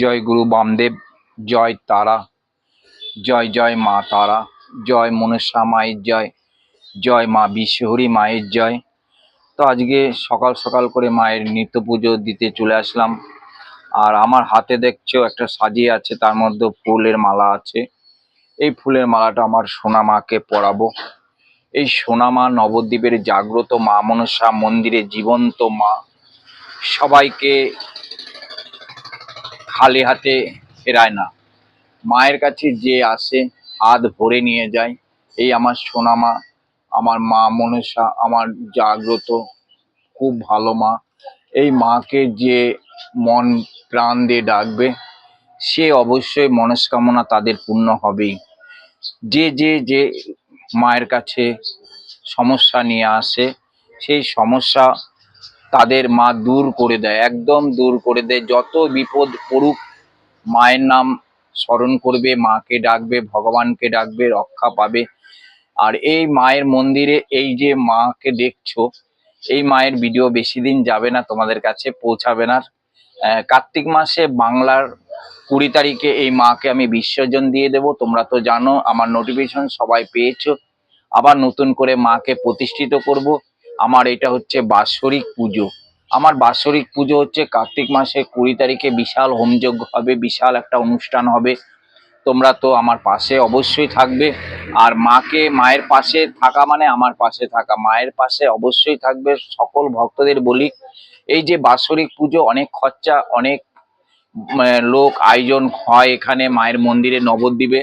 জয় গুরু বামদেব, জয় তারা, জয় জয় মা তারা, জয় মনসা মায়ের জয় জয় মা বিশ্বহরী মায়ের জয়। তো আজকে সকাল সকাল করে মায়ের নিত্য পুজো দিতে চলে আসলাম। আর আমার হাতে দেখছ একটা সাজিয়ে আছে, তার মধ্যে ফুলের মালা আছে। এই ফুলের মালাটা আমার সোনা মাকে পরাবো। এই সোনা মা নবদ্বীপের জাগ্রত মা মনসা মন্দিরে জীবন্ত মা। সবাইকে খালি হাতে ফেরায় না। মায়ের কাছে যে আসে, হাত ভরে নিয়ে যায়। এই আমার সোনা মা আমার মা মনসা আমার জাগ্রত, খুব ভালো মা। এই মাকে যে মন প্রাণ দিয়ে ডাকবে, সে অবশ্যই মনস্কামনা তাদের পূর্ণ হবেই। যে যে যে মায়ের কাছে সমস্যা নিয়ে আসে, সেই সমস্যা তাদের মা দূর করে দেয়, একদম দূর করে দেয়। যত বিপদ পড়ুক, মায়ের নাম স্মরণ করবে, মাকে ডাকবে, ভগবানকে ডাকবে, রক্ষা পাবে। আর এই মায়ের মন্দিরে এই যে মাকে দেখছ, এই মায়ের ভিডিও বেশি দিন যাবে না, তোমাদের কাছে পৌঁছাবে না। কার্তিক মাসে বাংলার কুড়ি তারিখে এই মাকে আমি বিসর্জন দিয়ে দেব। তোমরা তো জানো, আমার নোটিফিকেশন সবাই পেয়েছ। আবার নতুন করে মাকে প্রতিষ্ঠিত করব। আমার এটা হচ্ছে বাৎসরিক পুজো। আমার বাৎসরিক পুজো হচ্ছে কার্তিক মাসে কুড়ি তারিখে বিশাল হোমযজ্ঞ হবে, বিশাল একটা অনুষ্ঠান হবে। তোমরা তো আমার পাশে অবশ্যই থাকবে। আর মাকে মায়ের পাশে থাকা মানে আমার পাশে থাকা। মায়ের পাশে অবশ্যই থাকবে, সকল ভক্তদের বলি। এই যে বাৎসরিক পুজো, অনেক খরচা, অনেক লোক আয়োজন হয় এখানে। মায়ের মন্দিরে নবদ্বীপে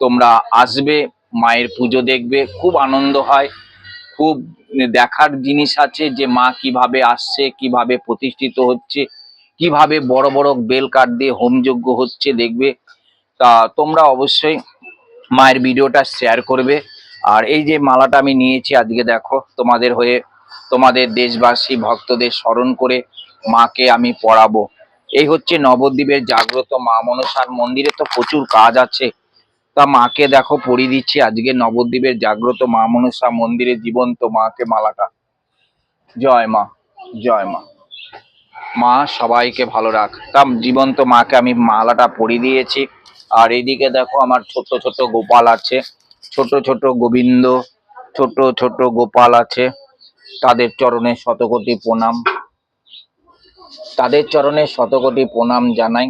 তোমরা আসবে, মায়ের পুজো দেখবে, খুব আনন্দ হয়। খুব দেখার জিনিস আছে যে মা কীভাবে আসছে, কীভাবে প্রতিষ্ঠিত হচ্ছে, কীভাবে বড় বড় বেল কাঠ দিয়ে হোমযজ্ঞ হচ্ছে দেখবে। তা তোমরা অবশ্যই মায়ের ভিডিওটা শেয়ার করবে। আর এই যে মালাটা আমি নিয়েছি আজকে দেখো, তোমাদের হয়ে, তোমাদের দেশবাসী ভক্তদের স্মরণ করে মাকে আমি পড়াবো। এই হচ্ছে নবদ্বীপের জাগ্রত মা মনসার মন্দিরে তো প্রচুর কাজ আছে। তা মাকে দেখো, পরিয়ে দিচ্ছি। আজকে নবদ্বীপের জাগ্রত মা মনসা মন্দিরে জীবন্ত মাকে মালাটা। জয় মা জয় মা। মা, সবাইকে ভালো রাখ। তা জীবন্ত মাকে আমি মালাটা পরিয়ে দিয়েছি। আর এদিকে দেখো আমার ছোট ছোট গোপাল আছে। ছোট ছোট গোবিন্দ ছোট ছোট গোপাল আছে। তাদের চরণে শতকোটি প্রণাম। তাদের চরণে শতকোটি প্রণাম জানাই।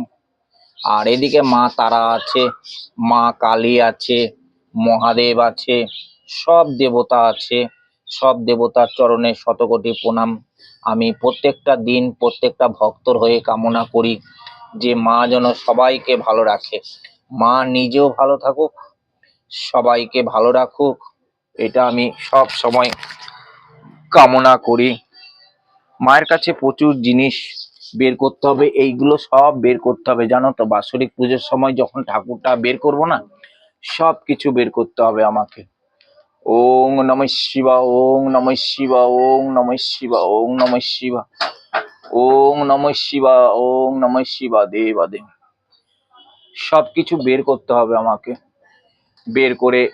আর এদিকে মা তারা আছে, মা কালী আছে, মহাদেব আছে, সব দেবতা আছে, সব দেবতার চরণে শতকোটি প্রণাম। আমি প্রত্যেকটা দিন প্রত্যেকটা ভক্তর হয়ে কামনা করি যে মা যেন সবাইকে ভালো রাখে। মা নিজেও ভালো থাকুক, সবাইকে ভালো রাখুক, এটা আমি সব সময় কামনা করি। মায়ের কাছে প্রচুর জিনিস বের করতে হবে, এইগুলো সব বের করতে হবে, জানো তো? বাৎসরিক পুজোর সময় যখন ঠাকুরটা বের করব না সব কিছু বের করতে হবে আমাকে। ওং নম শিবা, ওং নম শিবা, ওং নম শিবা, ওং নম শিবা, ওং নম শিবা, ওং নম শিবা দেবা দেব সব কিছু বের করতে হবে আমাকে। বের করে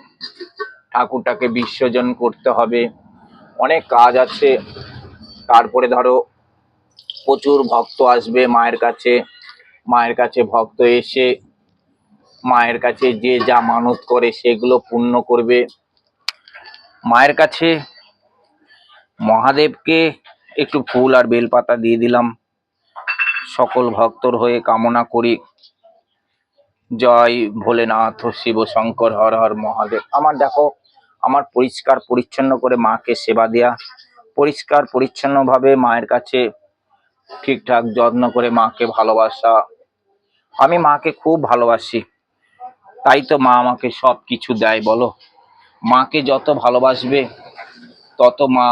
ঠাকুরটাকে বিসর্জন করতে হবে। অনেক কাজ আছে। তারপরে ধরো প্রচুর ভক্ত আসবে মায়ের কাছে মায়ের কাছে ভক্ত এসে মায়ের কাছে যে যা মানত করে সেগুলো পূর্ণ করবে। মায়ের কাছে মহাদেবকে একটু ফুল আর বেলপাতা দিয়ে দিলাম। সকল ভক্তর হয়ে কামনা করি। জয় ভোলেনাথ, শিব শঙ্কর, হর হর মহাদেব। আমার দেখো, আমার পরিষ্কার পরিচ্ছন্ন করে মাকে সেবা দেয়া। পরিষ্কার পরিচ্ছন্নভাবে মায়ের কাছে ঠিকঠাক যত্ন করে মাকে ভালোবাসা। আমি মাকে খুব ভালোবাসি। তাই তো মা আমাকে সব কিছু দেয়, বলো? মাকে যত ভালোবাসবে, তত মা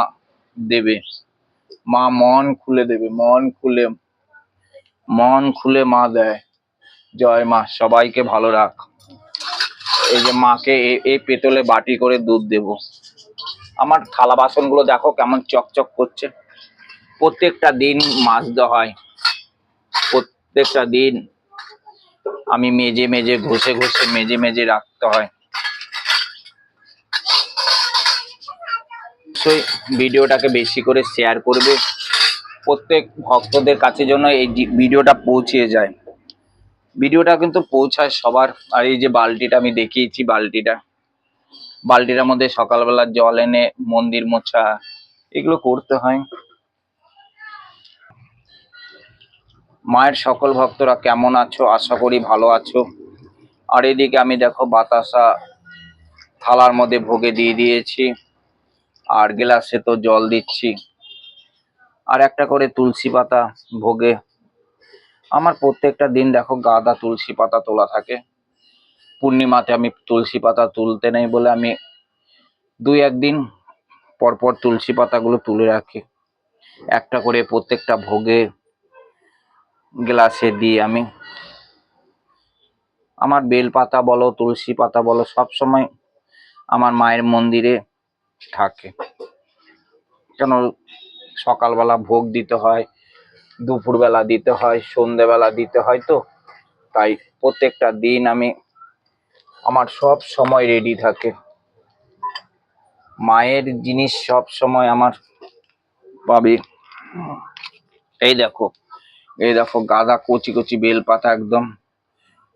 দেবে। মা মন খুলে দেবে, মন খুলে মন খুলে মা দেয়। জয় মা, সবাইকে ভালো রাখ। এই যে মাকে এই পেতলে বাটি করে দুধ দেব। আমার থালা বাসনগুলো দেখো কেমন চকচক করছে। প্রত্যেকটা দিন মাজতে হয়। প্রত্যেকটা দিন আমি মেজে মেজে ঘষে ঘষে মেজে মেজে রাখতে হয়। অবশ্যই ভিডিওটাকে বেশি করে শেয়ার করবে। প্রত্যেক ভক্তদের কাছে যেন এই ভিডিওটা পৌঁছে যায়। ভিডিওটা কিন্তু পৌঁছায় সবার। আর এই যে বালতিটা আমি দেখিয়েছি বালতিটা। বালতিটার মধ্যে সকালবেলা জল এনে মন্দির মোছা, এগুলো করতে হয়। মায়ের সকল ভক্তরা কেমন আছো? আশা করি ভালো আছো। আর এদিকে আমি দেখো বাতাসা থালার মধ্যে ভোগে দিয়ে দিয়েছি। আর গ্লাসে তো জল দিচ্ছি। আর একটা করে তুলসী পাতা ভোগে। আমার প্রত্যেকটা দিন দেখো গাদা তুলসী পাতা তোলা থাকে। পূর্ণিমাতে আমি তুলসী পাতা তুলতে নেই বলে আমি দুই একদিন পর পর তুলসী পাতাগুলো তুলে রাখি। একটা করে প্রত্যেকটা ভোগে গ্লাসে দিই আমি আমার বেল পাতা বলো, তুলসী পাতা বলো, সব সময় আমার মায়ের মন্দিরে থাকে। কেন? সকালবেলা ভোগ দিতে হয়, দুপুরবেলা দিতে হয়, সন্ধেবেলা দিতে হয় তো। তাই প্রত্যেকটা দিন আমি আমার সব সময় রেডি থাকে। মায়ের জিনিস সব সময় আমার পাবে। এই দেখো। এই দেখো গাদা কচি কচি বেলপাতা একদম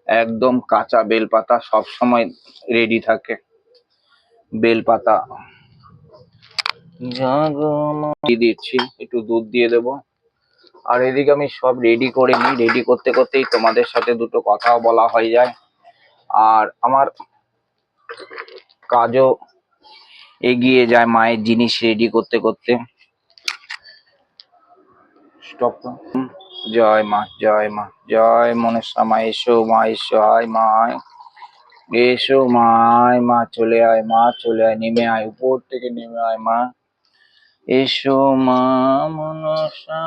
একদম কাঁচা বেলপাতা সব সময় রেডি থাকে। বেলপাতা। জাগমা দিয়ে দিচ্ছি একটু দুধ দিয়ে দেবো। আর এদিকে আমি সব রেডি করে নিই। রেডি করতে করতেই তোমাদের সাথে দুটো কথাও বলা হয়ে যায়। আর আমার কাজও এগিয়ে যায় মায়ের জিনিস রেডি করতে করতে। স্টপ জয় মা জয় মা, জয় মনসা মা, এসো মা, এসো, আয় মা। এসো মা মা, চলে আয় মা, চলে আয়, নেমে আয়, উপর থেকে নেমে আয় মা। এসো মা, মনসা,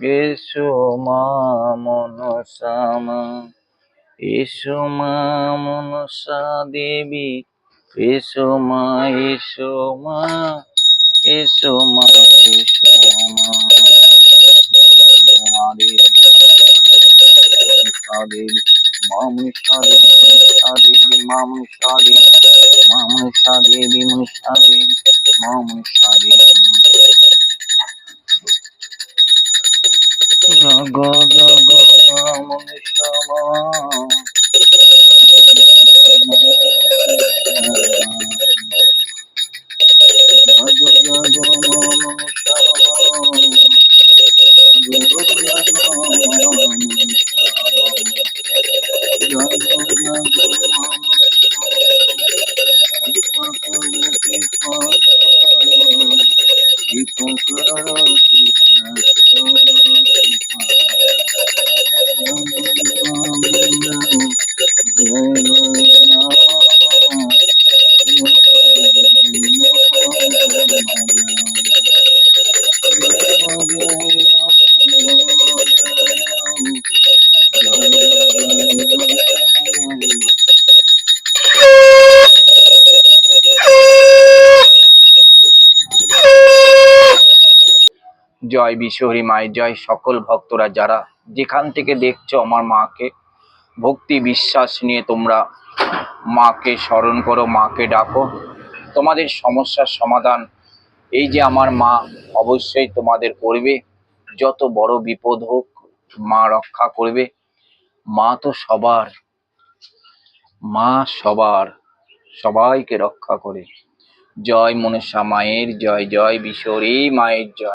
এসো মা, মনসা মা। এসো মা, মনসা দেবী, এসো মা এসো মা এসো মা এসো মা। মা দেবী মনসা দেবী মা মনসা দেবী মনসা দেবী মা মনসা দেবী মা মনসা দেবী মনসা দেবী মা মনসা দেবী জগ জগ মা মনসা মা জগ জগ মা মনসা জয় বিশ্বহরি মায়ের জয় সকল ভক্তরা যারা যেখান থেকে দেখছ আমার মাকে, ভক্তি বিশ্বাস নিয়ে তোমরা মাকে স্মরণ করো, মাকে ডাকো। তোমাদের সমস্যার সমাধান। এই যে আমার মা, অবশ্যই তোমাদের করবে। যত বড় বিপদ হোক, মা রক্ষা করবে। মা তো সবার। মা সবার। সবাইকে রক্ষা করে। জয় মনসা মায়ের, জয় জয় বিশ্বরী মায়ের, জয়।